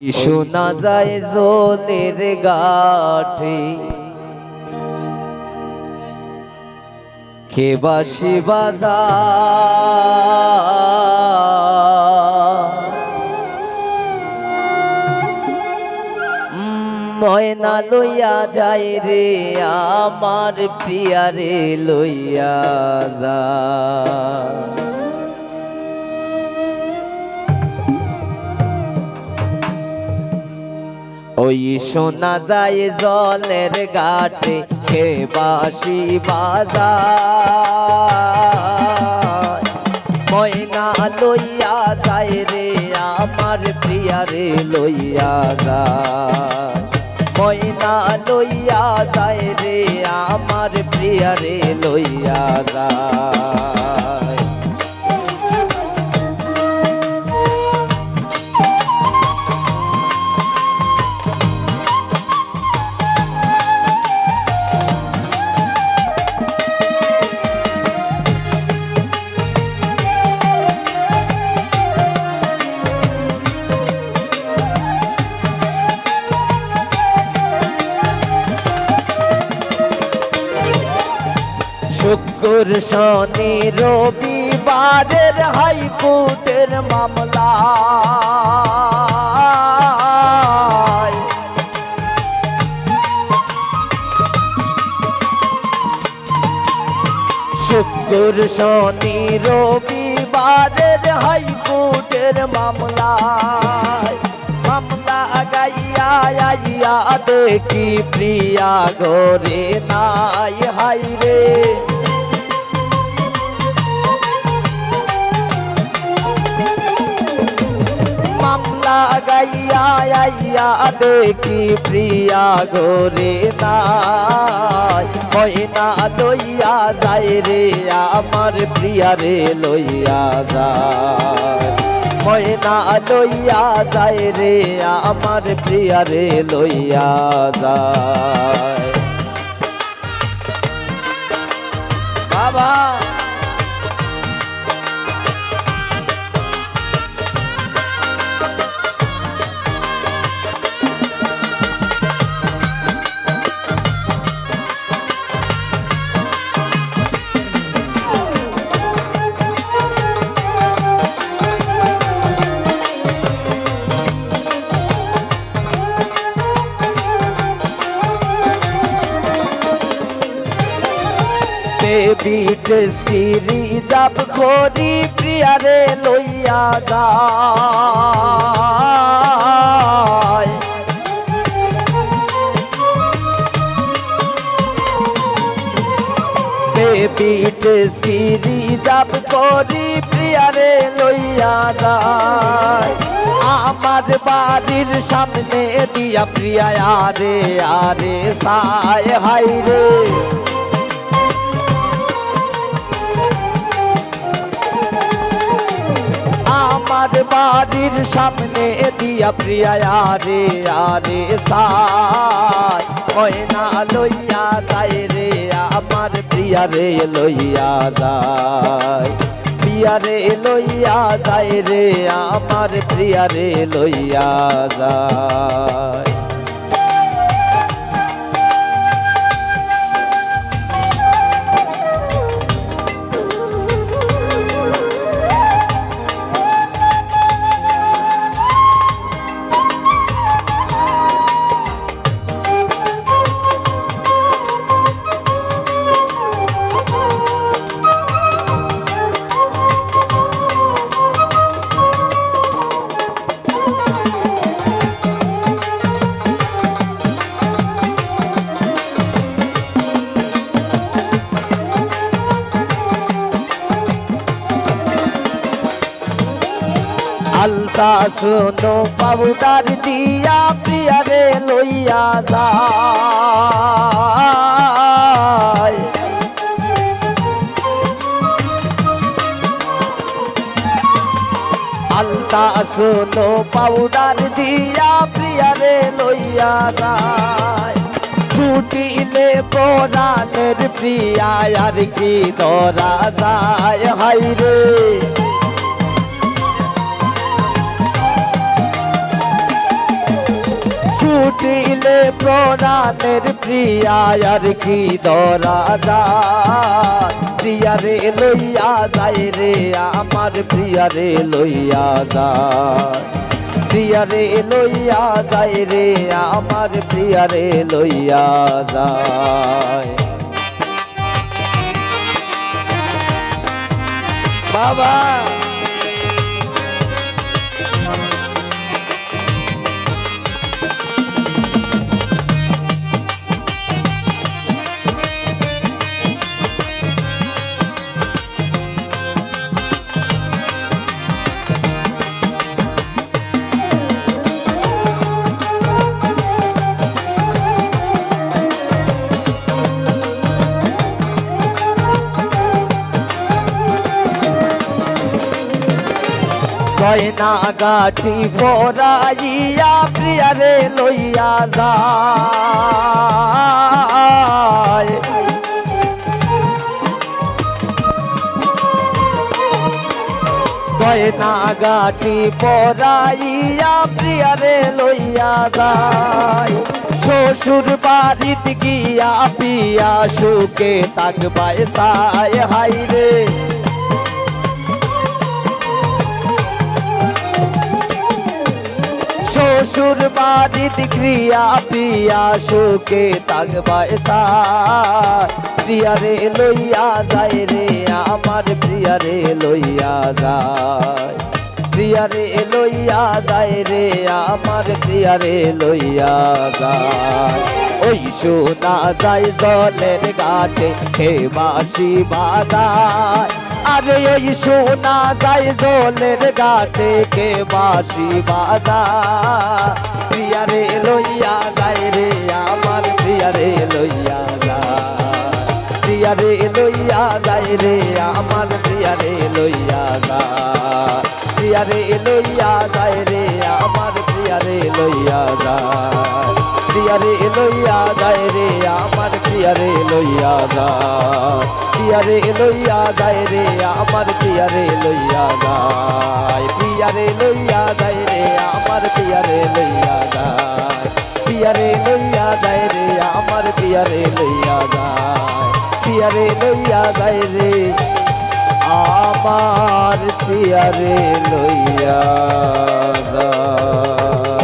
শোনা যায় জলের গাঠে। খেবাসি বাজার ময়না লইয়া যায় রে আমার প্রিয়ারে লইয়া যা। ওই শোনা যায় জলের ঘাটে কে বাসি বাজার ময়না লইয়া যায় রে, আমার প্রিয়ারে লইয়া যায়। ময়না লইয়া যায় রে, আমার প্রিয়ারে লইয়া যায়। শুক্র শনি রবিবারের হাইকোর্টের মামলা শুক্র শনি রবিবারের হাইকোর্টের মামলা মামলা গাইয়া আইয়া দেখি প্রিয়া ঘরে নাই হাই রে গাইয়া আইয়া দেখি প্রিয়া ঘরে নাই। ময়না লইয়া যায় রে, আমার প্রিয়া রে লইয়া যায়। ময়না লইয়া যায় রে, আমার প্রিয়া রে লইয়া যায়। বাবা! বেবি টেস্টিরি যাব খরি প্রিয়ারে লইয়া যায়। বেবি টেস্টিরি যাব করি প্রিয়ারে লইয়া যায়। আমার বাড়ির সামনে দিয়া প্রিয়া, আরে আরে, সায় হাই রে। আমার বাড়ির সামনে দিয়া প্রিয়া, আরে আরে, সাই। ময়না লইয়া যায় রে, আমার প্রিয়া রে লইয়া যায় প্রিয়া রে লইয়া যায় রে, আমার প্রিয়া রে লইয়া যায় আলতা শোনো, পাউডার দিয়া প্রিয়ারে লইয়া যায়। আলতা শোনো, পাউডার দিয়া প্রিয়ারে লইয়া যায়। ছুটিলে পরাণের প্রিয়া আর কি ধরা যায়? হাই রে ছুটিলে প্রাণের প্রিয়া, আর কি ধরা যায় প্রিয়া রে লইয়া যায় রে, আমার প্রিয়া রে লইয়া যায়। প্রিয়া রে লইয়া যায় রে, আমার প্রিয়া রে লইয়া যায়। বাবা! গয়না গাঠি পরাইয়া প্রিয়ারে লইয়া যায়। গয়না গাঠি পরাইয়া প্রিয়ারে লইয়া যায়। শ্বশুর বাড়িত গিয়া পিয়া সুখে তাকবায় সায় হাই রে। শ্বশুর বাড়িত ক্রিয়া পিয়া সুখে তাকবায় সায় প্রিয়া রে লইয়া যায় রে, আমার প্রিয়া রে লইয়া যায়। প্রিয়া রে লইয়া যায় রে, আমার প্রিয়া রে লইয়া যায়। ওই শোনা যায় জলের ঘাটে, হে বাসি বাজায়। আরে ওই শোনা যায় জলের ঘাটে কে বাসি বাজায় প্রিয়া রে লইয়া যায় রে আমার প্রিয়া রে লইয়া যায় প্রিয়া রে লইয়া যায় রে আমার প্রিয়া রে লইয়া যায় প্রিয়া রে লইয়া যায় রে আমার প্রিয়া রে লইয়া যায় প্রিয়া রে লইয়া যায় রে আমার প্রিয়া রে লইয়া যায় প্রিয়া রে লইয়া যায় রে আমার প্রিয়া রে লইয়া যায় প্রিয়া রে লইয়া যায় রে আমার প্রিয়া রে লইয়া যায় প্রিয়া রে লইয়া যায় রে আমার প্রিয়া লইয়া যায় প্রিয়া লইয়া যায় রে আমার প্রিয়া লইয়া যায়